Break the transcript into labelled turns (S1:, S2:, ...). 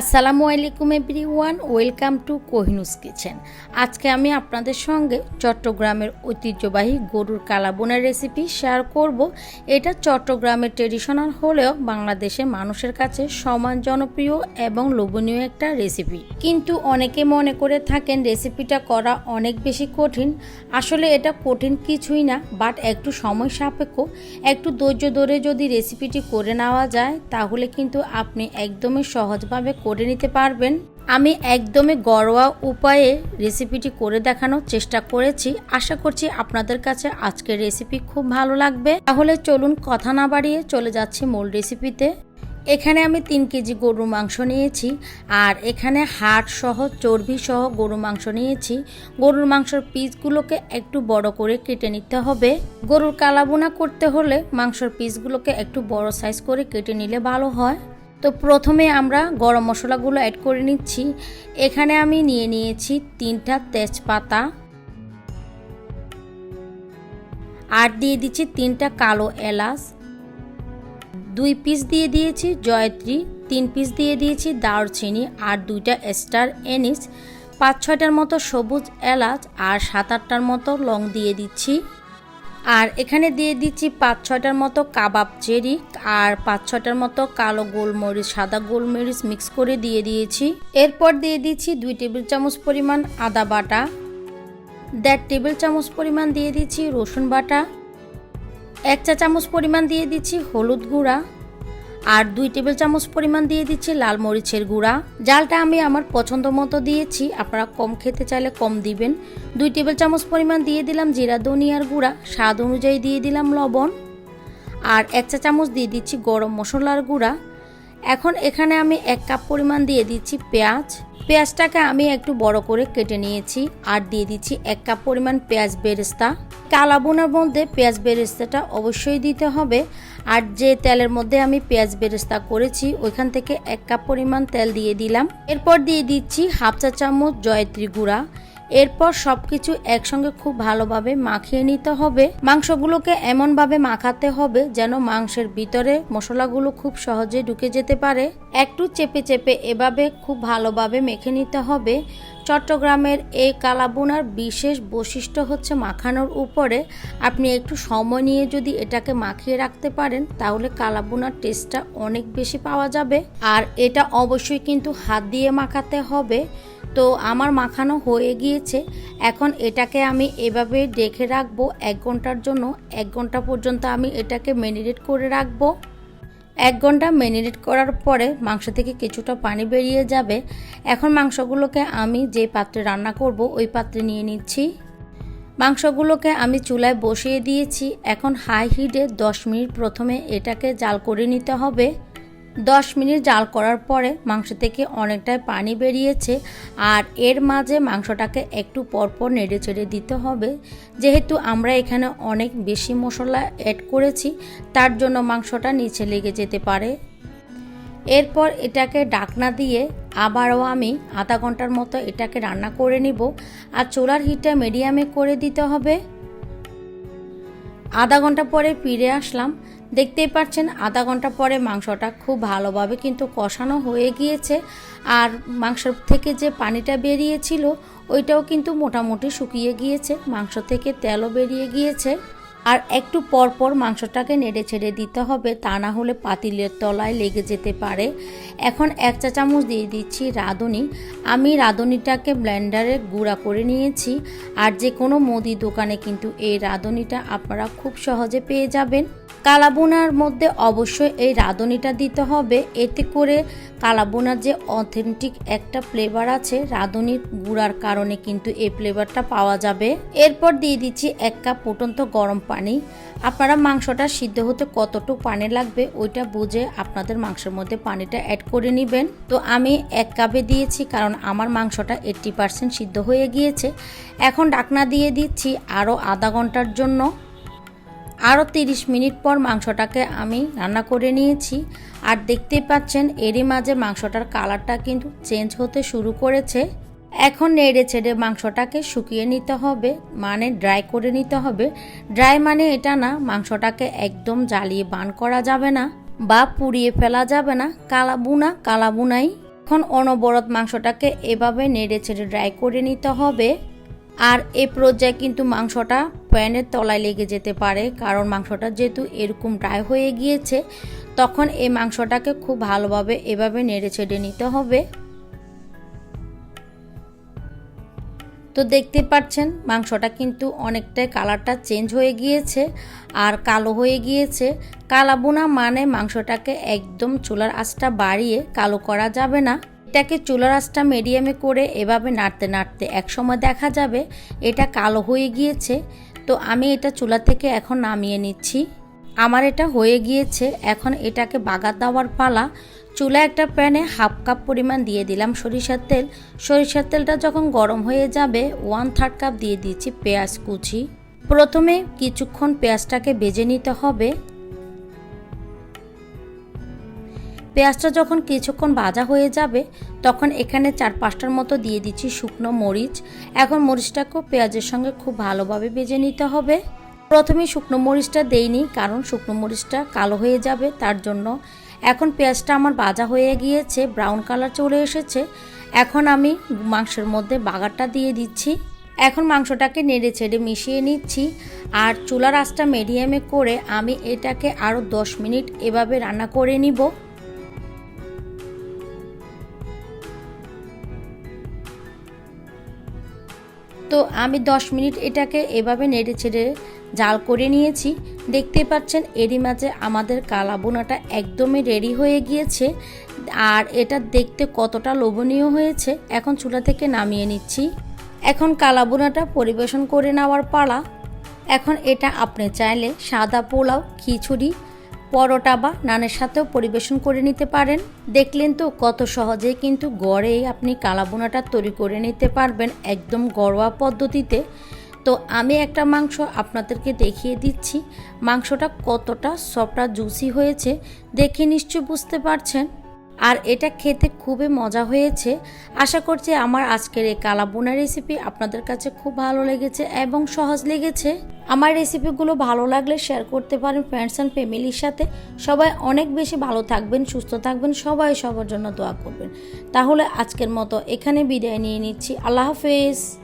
S1: আসসালামু আলাইকুম everyone, welcome to Kohinoor's kitchen. আজকে আমি আপনাদের সঙ্গে চট্টগ্রামের ঐতিহ্যবাহী গরুর কালাবোনের রেসিপি শেয়ার করব। এটা চট্টগ্রামের ট্রেডিশনাল হলেও বাংলাদেশের মানুষের কাছে সমান জনপ্রিয় এবং লোভনীয় একটা রেসিপি। কিন্তু অনেকে মনে করে থাকেন রেসিপিটা করা অনেক বেশি কঠিন। আসলে এটা কঠিন কিছুই না, বাট একটু সময় সাপেক্ষ। একটু ধৈর্য ধরে যদি রেসিপিটি করে নেওয়া যায়, তাহলে কিন্তু আপনি একদমই সহজভাবে করে নিতে পারবেন। আমি একদমই ঘরোয়া উপায়ে রেসিপিটি করে দেখানোর চেষ্টা করেছি। আশা করছি আপনাদের কাছে আজকের রেসিপি খুব ভালো লাগবে। তাহলে চলুন কথা না বাড়িয়ে চলে যাচ্ছি মূল রেসিপিতে এখানে আমি তিন কেজি গরুর মাংস নিয়েছি আর এখানে হাড় সহ, চর্বি সহ গরুর মাংস নিয়েছি। গরুর মাংসর পিসগুলোকে একটু বড় করে কেটে নিতে হবে। গরুর কালাবোনা করতে হলে মাংসর পিসগুলোকে একটু বড় সাইজ করে কেটে নিলে ভালো হয়। তো প্রথমে আমরা গরম মশলাগুলো অ্যাড করে নিচ্ছি। এখানে আমি নিয়ে নিয়েছি তিনটা তেজপাতা। আর দিয়ে দিচ্ছি তিনটা কালো এলাচ। দুই পিস দিয়ে দিয়েছি জয়ত্রী, তিন পিস দিয়ে দিয়েছি দারচিনি আর দুইটা স্টার এনিস পাঁচ ছয়টার মতো সবুজ এলাচ আর সাত আটটার মতো লং দিয়ে দিচ্ছি। আর এখানে দিয়ে দিচ্ছি পাঁচ ছয়টার মতো কাবাব চেরি আর পাঁচ ছয়টার মতো কালো গোলমরিচ, সাদা গোলমরিচ মিক্স করে দিয়ে দিয়েছি। এরপর দিয়ে দিচ্ছি দুই টেবিল চামচ পরিমাণ আদা বাটা, দেড় টেবিল চামচ পরিমাণ দিয়ে দিচ্ছি রসুন বাটা, এক চা চামচ পরিমাণ দিয়ে দিচ্ছি হলুদ গুঁড়া আর দুই টেবিল চামচ পরিমাণ দিয়ে দিচ্ছি লাল মরিচের গুঁড়া। জালটা আমি আমার পছন্দ মতো দিয়েছি, আপনারা কম খেতে চাইলে কম দিবেন। দুই টেবিল চামচ পরিমাণ দিয়ে দিলাম জিরা, ধনিয়ার গুঁড়া, স্বাদ অনুযায়ী দিয়ে দিলাম লবণ। আর এক চা চামচ দিয়ে দিচ্ছি গরম মশলার গুঁড়া। এখন এখানে আমি এক কাপ পরিমাণ দিয়ে দিচ্ছি পেঁয়াজ। পেঁয়াজটাকে আমি একটু বড় করে কেটে নিয়েছি আর দিয়ে দিচ্ছি এক কাপ পরিমাণ পেঁয়াজ বেরেস্তা। কালাবোনার মধ্যে পেঁয়াজ বেরেস্তাটা অবশ্যই দিতে হবে। আর যে তেলের মধ্যে আমি পেঁয়াজ বেরেস্তা করেছি, ওইখান থেকে এক কাপ পরিমাণ তেল দিয়ে দিলাম। এরপর দিয়ে দিচ্ছি হাফ চা চামচ জয়ত্রী গুঁড়া। এরপর সব কিছু একসঙ্গে খুব ভালোভাবে মাখিয়ে নিতে হবে। মাংসগুলোকে এমনভাবে মাখাতে হবে যেন মাংসের ভিতরে মশলাগুলো খুব সহজে ঢুকে যেতে পারে। একটু চেপে চেপে এভাবে খুব ভালোভাবে মেখে নিতে হবে। চট্টগ্রামের এই কালাবোনার বিশেষ বৈশিষ্ট্য হচ্ছে মাখানোর উপরে। আপনি একটু সময় নিয়ে যদি এটাকে মাখিয়ে রাখতে পারেন, তাহলে কালাবোনার টেস্টটা অনেক বেশি পাওয়া যাবে। আর এটা অবশ্যই কিন্তু হাত দিয়ে মাখাতে হবে। তো আমার মাখানো হয়ে গিয়েছে। এখন এটাকে আমি এভাবে ডেকে রাখব এক ঘণ্টার জন্য। এক ঘণ্টা পর্যন্ত আমি এটাকে ম্যারিনেট করে রাখব। এক ঘণ্টা ম্যারিনেট করার পরে মাংস থেকে কিছুটা পানি বেরিয়ে যাবে। এখন মাংসগুলোকে আমি যে পাত্রে রান্না করব, ওই পাত্রে নিয়ে নিচ্ছি। মাংসগুলোকে আমি চুলায় বসিয়ে দিয়েছি। এখন হাই হিটে দশ মিনিট প্রথমে এটাকে জাল করে নিতে হবে। দশ মিনিট জাল করার পরে মাংস থেকে অনেকটাই পানি বেরিয়েছে আর এর মাঝে মাংসটাকে একটু পরপর নেড়ে চেড়ে দিতে হবে। যেহেতু আমরা এখানে অনেক বেশি মশলা অ্যাড করেছি, তার জন্য মাংসটা নিচে লেগে যেতে পারে। এরপর এটাকে ডাকনা দিয়ে আবারও আমি আধা ঘণ্টার মতো এটাকে রান্না করে নিব আর চোলার হিটটা মিডিয়ামে করে দিতে হবে। আধা ঘণ্টা পরে ফিরে আসলাম। দেখতেই পাচ্ছেন, আধা ঘণ্টা পরে মাংসটা খুব ভালোভাবে কিন্তু কষানো হয়ে গিয়েছে। আর মাংসর থেকে যে পানিটা বেরিয়েছিল, ওইটাও কিন্তু মোটামুটি শুকিয়ে গিয়েছে। মাংস থেকে তেলও বেরিয়ে গিয়েছে। আর একটু পর পর মাংসটাকে নেড়ে ছেড়ে দিতে হবে, তা না হলে পাতিলের তলায় লেগে যেতে পারে। এখন এক চা চামচ দিয়ে দিচ্ছি রাঁধুনি। আমি রাঁধুনিটাকে ব্লেন্ডারে গুঁড়া করে নিয়েছি। আর যে কোনো মুদি দোকানে কিন্তু এই রাঁধুনিটা আপনারা খুব সহজে পেয়ে যাবেন। কালাবোনার মধ্যে অবশ্যই এই রাঁধুনিটা দিতে হবে। এতে করে কালাবোনার যে অথেন্টিক একটা ফ্লেভার আছে, রাঁধুনির গুঁড়ার কারণে কিন্তু এই ফ্লেভারটা পাওয়া যাবে। এরপর দিয়ে দিচ্ছি এক কাপ ফুটন্ত গরম পানি। আপনারা মাংসটা সিদ্ধ হতে কতটুকু পানি লাগবে, ওইটা বুঝে আপনাদের মাংসের মধ্যে পানিটা অ্যাড করে নেবেন। তো আমি এক কাপে দিয়েছি, কারণ আমার মাংসটা এইট্টি পারসেন্ট সিদ্ধ হয়ে গিয়েছে। এখন ডাকনা দিয়ে দিচ্ছি আরও আধা ঘণ্টার জন্য। আরও তিরিশ মিনিট পর মাংসটাকে আমি রান্না করে নিয়েছি। আর দেখতেই পাচ্ছেন, এরই মাঝে মাংসটার কালারটা কিন্তু চেঞ্জ হতে শুরু করেছে। এখন নেড়ে ছেড়ে মাংসটাকে শুকিয়ে নিতে হবে মানে ড্রাই করে নিতে হবে। ড্রাই মানে এটা না, মাংসটাকে একদম জ্বালিয়ে বান করা যাবে না বা পুড়িয়ে ফেলা যাবে না কালাবুনা কালাবুনাই এখন অনবরত মাংসটাকে এভাবে নেড়ে ছেড়ে ড্রাই করে নিতে হবে। আর এ পর্যায়ে কিন্তু মাংসটা প্যানের তলায় লেগে যেতে পারে, কারণ মাংসটা যেহেতু এরকম ড্রাই হয়ে গিয়েছে, তখন এই মাংসটাকে খুব ভালোভাবে এভাবে নেড়ে ছেড়ে নিতে হবে। তো দেখতে পাচ্ছেন, মাংসটা কিন্তু অনেকটাই কালারটা চেঞ্জ হয়ে গিয়েছে আর কালো হয়ে গিয়েছে। কালা বোনা মানে মাংসটাকে একদম চুলার আঁচটা বাড়িয়ে কালো করা যাবে না। এটাকে চুলার আঁচটা মিডিয়ামে করে এভাবে নাড়তে নাড়তে একসময় দেখা যাবে এটা কালো হয়ে গিয়েছে। তো আমি এটা চুলা থেকে এখন নামিয়ে নিচ্ছি। আমার এটা হয়ে গিয়েছে। এখন এটাকে বাগা দেওয়ার পালা। চুলা একটা প্যানে হাফ কাপ পরিমাণ দিয়ে দিলাম সরিষার তেল। সরিষার তেলটা যখন গরম হয়ে যাবে ওয়ান থার্ড কাপ দিয়ে দিচ্ছি পেঁয়াজ কুচি। প্রথমে কিছুক্ষণ পেঁয়াজটাকে ভেজে নিতে হবে। পেঁয়াজটা যখন কিছুক্ষণ ভাজা হয়ে যাবে, তখন এখানে চার পাঁচটার মতো দিয়ে দিচ্ছি শুকনো মরিচ। এখন মরিচটাকেও পেঁয়াজের সঙ্গে খুব ভালোভাবে ভেজে নিতে হবে। প্রথমে শুকনো মরিচটা দেইনি কারণ শুকনো মরিচটা কালো হয়ে যাবে, তার জন্য। এখন পেঁয়াজটা আমার ভাজা হয়ে গিয়েছে, ব্রাউন কালার চলে এসেছে। এখন আমি মাংসের মধ্যে বাগারটা দিয়ে দিচ্ছি। এখন মাংসটাকে নেড়ে ছেড়ে মিশিয়ে নিচ্ছি, আর চুলার আঁচটা মিডিয়ামে করে আমি এটাকে আরও দশ মিনিট এভাবে রান্না করে নিব। তো আমি 10 মিনিট এটাকে এভাবে নেড়ে ছেড়ে জাল করে নিয়েছি। দেখতে পাচ্ছেন, এরই মাঝে আমাদের কালা বোনাটা একদমই রেডি হয়ে গিয়েছে। আর এটা দেখতে কতটা লোভনীয় হয়েছে, এখন চুলা থেকে নামিয়ে নিচ্ছি। এখন কালা বোনাটা পরিবেশন করে নেওয়ার পালা। এখন এটা আপনি চাইলে সাদা পোলাও, খিচুড়ি পরোটা বা নানের সাথেও পরিবেশন করে নিতে পারেন। দেখলেন তো কত সহজে কিন্তু গড়েই আপনি কালাবোনাটা তৈরি করে নিতে পারবেন একদম ঘরোয়া পদ্ধতিতে। তো আমি একটা মাংস আপনাদেরকে দেখিয়ে দিচ্ছি। মাংসটা কতটা সফটা জুসি হয়েছে, দেখে নিশ্চয় বুঝতে পারছেন। আর এটা খেতে খুবই মজা হয়েছে। আশা করছি আমার আজকের এই কালাবোনা রেসিপি আপনাদের কাছে খুব ভালো লেগেছে এবং সহজ লেগেছে। আমার রেসিপিগুলো ভালো লাগলে শেয়ার করতে পারেন ফ্রেন্ডস অ্যান্ড ফ্যামিলির সাথে। সবাই অনেক বেশি ভালো থাকবেন, সুস্থ থাকবেন, সবাই সবার জন্য দোয়া করবেন। তাহলে আজকের মতো এখানে বিদায় নিয়ে নিচ্ছি। আল্লাহ হাফেজ।